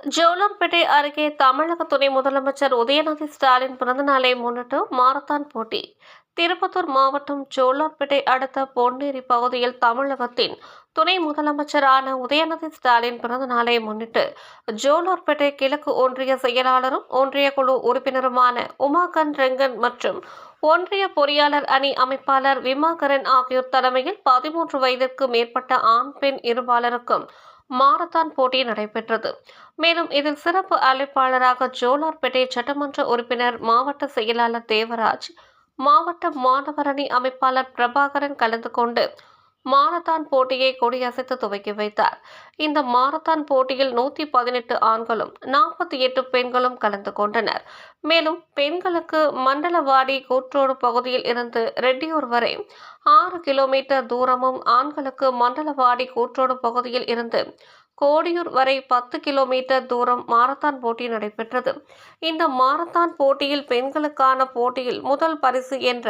ஜோலார்பேட்டை அருகே தமிழக துணை முதலமைச்சர் உதயநிதி ஸ்டாலின் பிறந்தநாளை முன்னிட்டு மாரத்தான் போட்டி. திருப்பத்தூர் மாவட்டம் ஜோலார்பேட்டை அடுத்த பொன்னேரி பகுதியில் தமிழகத்தின் துணை முதலமைச்சரான உதயநிதி ஸ்டாலின் பிறந்த நாளை முன்னிட்டு ஜோலார்பேட்டை கிழக்கு ஒன்றிய செயலாளரும் ஒன்றிய குழு உறுப்பினருமான உமாகன் ரெங்கன் மற்றும் ஒன்றிய பொறியாளர் அணி அமைப்பாளர் விமாகரன் ஆகியோர் தலைமையில் பதிமூன்று வயதிற்கு மேற்பட்ட ஆண் பெண் இருபாலருக்கும் மாரத்தான் போட்டி நடைபெற்றது. மேலும் இதில் சிறப்பு அழைப்பாளராக ஜோலார்பேட்டை சட்டமன்ற உறுப்பினர் மாவட்ட செயலாளர் தேவராஜ் மாவட்ட மாணவரணி அமைப்பாளர் பிரபாகரன் கலந்து கொண்டு மாரத்தான் போட்டியை கொடியசைத்து துவக்கி வைத்தார். இந்த மாரத்தான் போட்டியில் நூற்றி பதினெட்டு ஆண்களும் நாற்பத்தி எட்டு பெண்களும் கலந்து கொண்டனர். மேலும் பெண்களுக்கு மண்டலவாடி கூற்றோடு பகுதியில் இருந்து ரெட்டியூர் வரை ஆறு கிலோமீட்டர் தூரமும் ஆண்களுக்கு மண்டலவாடி கூற்றோடு பகுதியில் இருந்து கோடியூர் வரை பத்து கிலோமீட்டர் தூரம் மாரத்தான் போட்டி நடைபெற்றது. இந்த மாரத்தான் போட்டியில் பெண்களுக்கான போட்டியில் முதல் பரிசு என்ற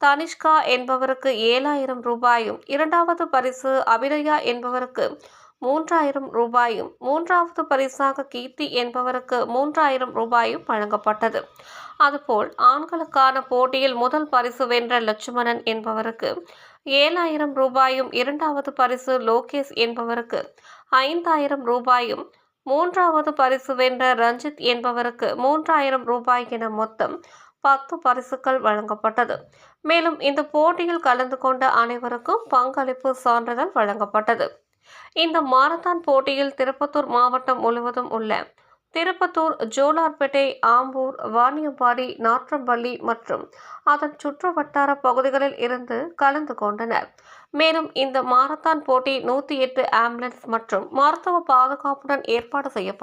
தனிஷ்கா என்பவருக்கு ஏழாயிரம் ரூபாயும் இரண்டாவது பரிசு அபிநயா என்பவருக்கு மூன்றாயிரம் ரூபாயும் மூன்றாவது பரிசாக கீர்த்தி என்பவருக்கு மூன்றாயிரம் ரூபாயும் வழங்கப்பட்டது. அதுபோல் ஆண்களுக்கான போட்டியில் முதல் பரிசு வென்ற லட்சுமணன் என்பவருக்கு ஏழாயிரம் ரூபாயும் இரண்டாவது பரிசு லோகேஷ் என்பவருக்கு ஐந்தாயிரம் ரூபாயும் மூன்றாவது பரிசு வென்ற ரஞ்சித் என்பவருக்கு மூன்றாயிரம் ரூபாய் என மொத்தம் பத்து பரிசுகள் வழங்கப்பட்டது. மேலும் இந்த போட்டியில் கலந்து கொண்ட அனைவருக்கும் பங்களிப்பு சான்றிதழ் வழங்கப்பட்டது. இந்த மாரத்தான் போட்டியில் திருப்பத்தூர் மாவட்டம் முழுவதும் உள்ள திருப்பத்தூர் ஜோலார்பேட்டை ஆம்பூர் வாணியம்பாடி நாற்றம்பள்ளி மற்றும் அதன் சுற்று வட்டார பகுதிகளில் இருந்து கலந்து கொண்டனர். மேலும் இந்த மாரத்தான் போட்டி நூற்றி எட்டு ஆம்புலன்ஸ் மற்றும் மருத்துவ பாதுகாப்புடன் ஏற்பாடு செய்யப்பட்டது